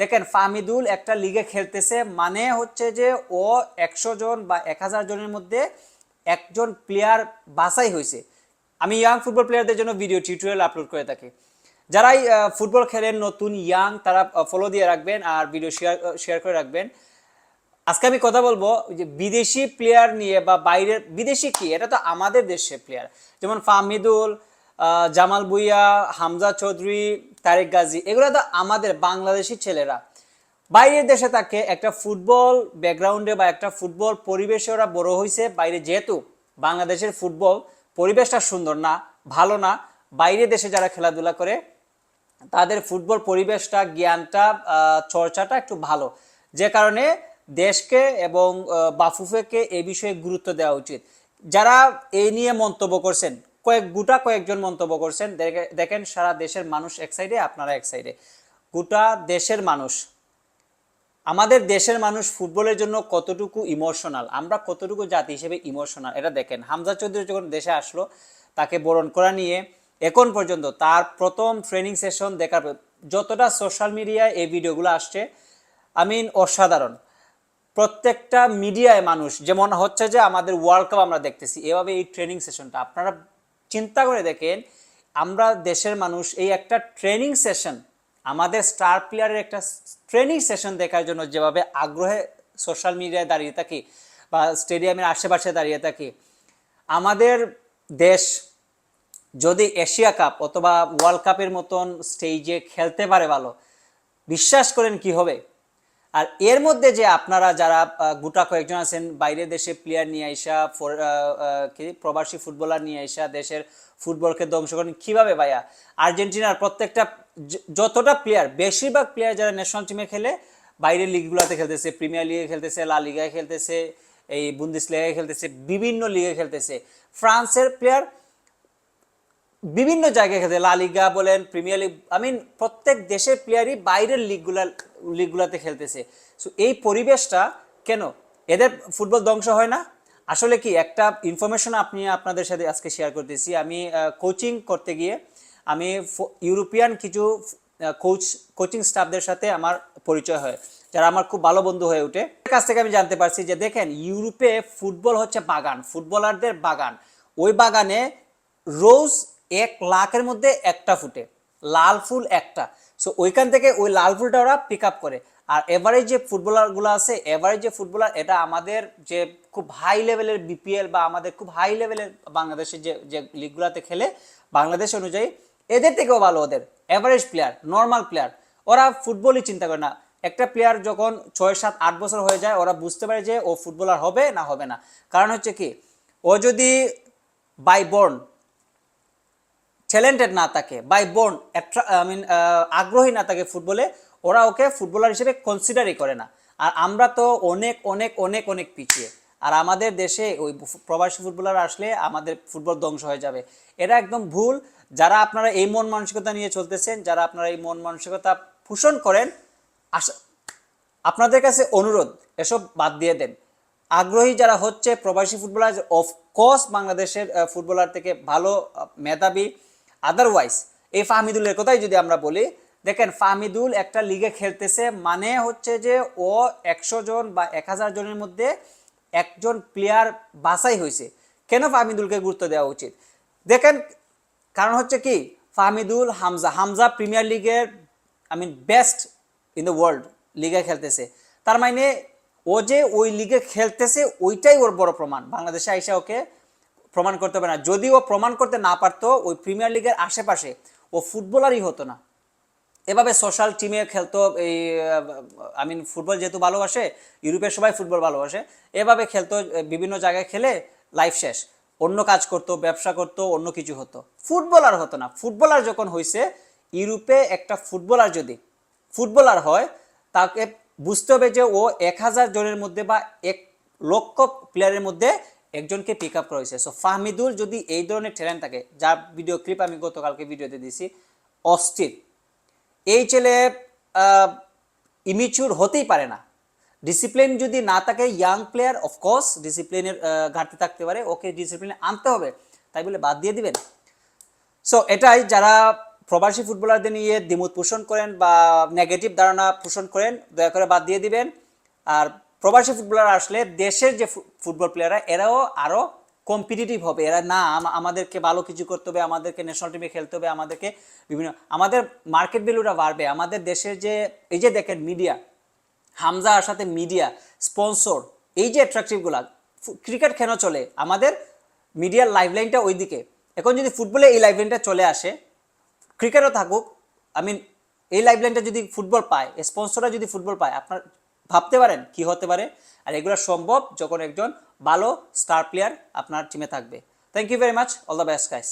দেখেন ফাহমিদুল একটা লিগে খেলতেছে মানে হচ্ছে যে ও একশো জন বা এক হাজার জনের মধ্যে একজন প্লেয়ার বাছাই হয়েছে। আমি ইয়াং ফুটবল প্লেয়ারদের জন্য ভিডিও টিউটোরিয়াল আপলোড করে থাকি। যারাই ফুটবল খেলেন নতুন ইয়াং তারা ফলো দিয়ে রাখবেন আর ভিডিও শেয়ার শেয়ার করে রাখবেন। আজকে আমি কথা বলব যে বিদেশি প্লেয়ার নিয়ে বা বাইরের বিদেশি কি? এটা তো আমাদের দেশের প্লেয়ার যেমন ফাহমিদুল আহ, জামাল বুইয়া হামজা চৌধুরী, তারেক গাজী, এগুলো তো আমাদের বাংলাদেশি ছেলেরা। বাইরের দেশে তাকে একটা ফুটবল ব্যাকগ্রাউন্ডে বা একটা ফুটবল পরিবেশে ওরা বড় হয়েছে বাইরে যেহেতু বাংলাদেশের ফুটবল পরিবেশটা সুন্দর না, ভালো না বাইরে দেশে যারা খেলাধুলা করে, তাদের ফুটবল পরিবেশটা, জ্ঞানটা চর্চাটা একটু ভালো। যে কারণে দেশকে এবং বাফুফেকে এ বিষয়ে গুরুত্ব দেওয়া উচিত। যারা এই নিয়ে মন্তব্য করছেন কয়েক গোটা কয়েকজন মন্তব্য করছেন। দেখে- দেখেন, সারা দেশের মানুষ এক সাইডে আপনারা এক সাইডে গোটা দেশের মানুষ, আমাদের দেশের মানুষ ফুটবলের জন্য কতটুকু ইমোশনাল আমরা কতটুকু জাতি হিসেবে ইমোশনাল এটা দেখেন, হামজা চৌধুরী যখন দেশে আসলো, তাকে বরণ করা নিয়ে, এখন পর্যন্ত তার প্রথম ট্রেনিং সেশন দেখার যতটা সোশ্যাল মিডিয়ায় এই ভিডিওগুলো আসছে আই মিন অসাধারণ। প্রত্যেকটা মিডিয়ায় মানুষ, যেমন হচ্ছে যে আমাদের ওয়ার্ল্ড কাপ আমরা দেখতেছি, এভাবে এই ট্রেনিং সেশনটা আপনারা চিন্তা করে দেখেন, আমরা দেশের মানুষ এই একটা ট্রেনিং সেশন আমাদের স্টার প্লেয়ারের একটা ট্রেনিং সেশন দেখার জন্য যেভাবে আগ্রহে সোশ্যাল মিডিয়ায় দাঁড়িয়ে থাকি বা স্টেডিয়ামের আশেপাশে দাঁড়িয়ে থাকি, আমাদের দেশ যদি এশিয়া কাপ অথবা ওয়ার্ল্ড কাপের মতন স্টেজে খেলতে পারে ভালো, বিশ্বাস করেন কি হবে? আর এর মধ্যে যে আপনারা যারা গোটা কয়েকজন আছেন, বাইরের দেশে প্লেয়ার নিয়ে আইসা প্রবাসী ফুটবলার নিয়ে আইসা, দেশের ফুটবলকে ধ্বংস করেন, কীভাবে ভাইয়া? আর্জেন্টিনার প্রত্যেকটা যতটা প্লেয়ার বেশিরভাগ প্লেয়ার যারা ন্যাশনাল টিমে খেলে, বাইরের লিগগুলোতে খেলতেছে প্রিমিয়ার লিগে খেলতেছে লা লিগায় খেলতেছে, এই বুন্দিস লিগায় খেলতেছে, বিভিন্ন লিগে খেলতেছে। ফ্রান্সের প্লেয়ার বিভিন্ন জায়গায় খেলতে লা লিগা বলেন প্রিমিয়ার লিগ আই মিন প্রত্যেক দেশের প্লেয়ারই বাইরের লিগগুলা লিগগুলাতে খেলতেছে। সো এই পরিবেশটা কেন? এদের ফুটবল ধ্বংস হয় না? আসলে কি, একটা ইনফরমেশন আপনি আপনাদের সাথে আজকে শেয়ার করতেছি। আমি কোচিং করতে গিয়ে আমি ইউরোপিয়ান কিছু কোচ কোচিং স্টাফদের সাথে আমার পরিচয় হয়, যারা আমার খুব ভালো বন্ধু হয়ে ওঠে। কাছ থেকে আমি জানতে পারছি যে, দেখেন ইউরোপে ফুটবল হচ্ছে বাগান ফুটবলারদের বাগান। ওই বাগানে রোজ এক লাখের মধ্যে একটা ফুটে। লাল ফুল একটা। সো ওইখান থেকে ওই লাল ফুলটা ওরা পিক আপ করে। আর এভারেজ যে ফুটবলারগুলো আছে এভারেজ যে ফুটবলার এটা আমাদের যে খুব হাই লেভেলের বিপিএল বা আমাদের খুব হাই লেভেলের বাংলাদেশের যে যে লিগগুলোতে খেলে, বাংলাদেশ অনুযায়ী এদের থেকেও ভালো ওদের। এভারেজ প্লেয়ার নর্মাল প্লেয়ার ওরা ফুটবলই চিন্তা করে না। একটা প্লেয়ার যখন ছয়, সাত, আট বছর হয়ে যায়, ওরা বুঝতে পারে যে ও ফুটবলার হবে না হবে না। কারণ হচ্ছে কি, ও যদি বাই বর্ন ট্যালেন্টেড না থাকে বাই বোর্ন আই মিন আগ্রহী না থাকে ফুটবলে, ওরা ওকে ফুটবলার হিসেবে কনসিডারই করে না। আর আমরা তো অনেক অনেক অনেক অনেক পিছিয়ে। আর আমাদের দেশে ওই প্রবাসী ফুটবলার আসলে আমাদের ফুটবল ধ্বংস হয়ে যাবে। এটা একদম ভুল। যারা আপনারা এই মন মানসিকতা নিয়ে চলতেছেন, যারা আপনারা এই মন মানসিকতা পোষণ করেন আপনাদের কাছে অনুরোধ, এসব বাদ দিয়ে দেন। আগ্রহী যারা হচ্ছে প্রবাসী ফুটবলার অফকোর্স বাংলাদেশের ফুটবলার থেকে ভালো মেধাবী আদারওয়াইজ এই ফাহমিদুলের কথাই যদি আমরা বলি, দেখেন ফাহমিদুল একটা লিগে খেলতেছে মানে হচ্ছে যে ও একশো জন বা এক হাজার জনের মধ্যে একজন প্লেয়ার বাছাই হয়েছে। কেন ফাহমিদুলকে গুরুত্ব দেওয়া উচিত? দেখেন, কারণ হচ্ছে কি, ফাহমিদুল, হামজা হামজা প্রিমিয়ার লিগের I mean best in the world লিগে খেলতেছে। তার মানে ও যে ওই লিগে খেলতেছে, ওইটাই ওর বড় প্রমাণ। বাংলাদেশে আইসা ওকে প্রমাণ করতে পারে না। যদি ও প্রমাণ করতে না পারতো, ওই প্রিমিয়ার লিগের আশেপাশে ও ফুটবলারই হতো না। এভাবে সোশ্যাল টিমে খেলতো, এই আই মিন ফুটবল যেহেতু ভালোবাসে, ইউরোপের সবাই ফুটবল ভালোবাসে, এভাবে খেলতো বিভিন্ন জায়গায় খেলে লাইফ শেষ। অন্য কাজ করতো, ব্যবসা করতো, অন্য কিছু হতো। ফুটবলার হতো না। ফুটবলার যখন হয়েছে ইউরোপে একটা ফুটবলার যদি ফুটবলার হয়, তাকে বুঝতে হবে যে ও এক হাজার জনের মধ্যে বা এক লক্ষ প্লেয়ারের মধ্যে একজনকে পিক আপ করা হয়েছে সো ফাহমিদুল যদি এই ধরনের ট্যালেন্ট থাকে, যার ভিডিও ক্লিপ আমি গতকালকে ভিডিওতে দিয়েছি অস্থির। এই ছেলে ইমিচুর হতেই পারে না। ডিসিপ্লিন যদি না থাকে ইয়াং প্লেয়ার অফকোর্স ডিসিপ্লিনের ঘাটতি থাকতে পারে। ওকে ডিসিপ্লিনে আনতে হবে। তাই বলে বাদ দিয়ে দিবেন। সো এটাই যারা প্রবাসী ফুটবলারদের নিয়ে দ্বিমত পোষণ করেন বা নেগেটিভ ধারণা পোষণ করেন, দয়া করে বাদ দিয়ে দিবেন। আর প্রবাসী ফুটবলার আসলে দেশের যে ফুটবল প্লেয়াররা এরাও আরও কম্পিটিটিভ হবে। এরা, না আমাদেরকে ভালো কিছু করতে হবে, আমাদেরকে ন্যাশনাল টিমে খেলতে হবে, আমাদেরকে বিভিন্ন আমাদের মার্কেট ভ্যালুটা বাড়বে। আমাদের দেশের যে, এই যে দেখেন মিডিয়া হামজার সাথে মিডিয়া স্পন্সর এই যে অ্যাট্রাকটিভগুলা ক্রিকেট কেন চলে? আমাদের মিডিয়ার লাইফলাইনটা ওইদিকে। এখন যদি ফুটবলে এই লাইফলাইনটা চলে আসে ক্রিকেটও থাকুক আই মিন এই লাইফলাইনটা যদি ফুটবল পায় স্পন্সররা যদি ফুটবল পায়, আপনার ভাবতে পারেন কি হতে পারে। আর এগুলো সম্ভব যখন একজন ভালো স্টার প্লেয়ার আপনার টিমে থাকবে। Thank you very much all the best guys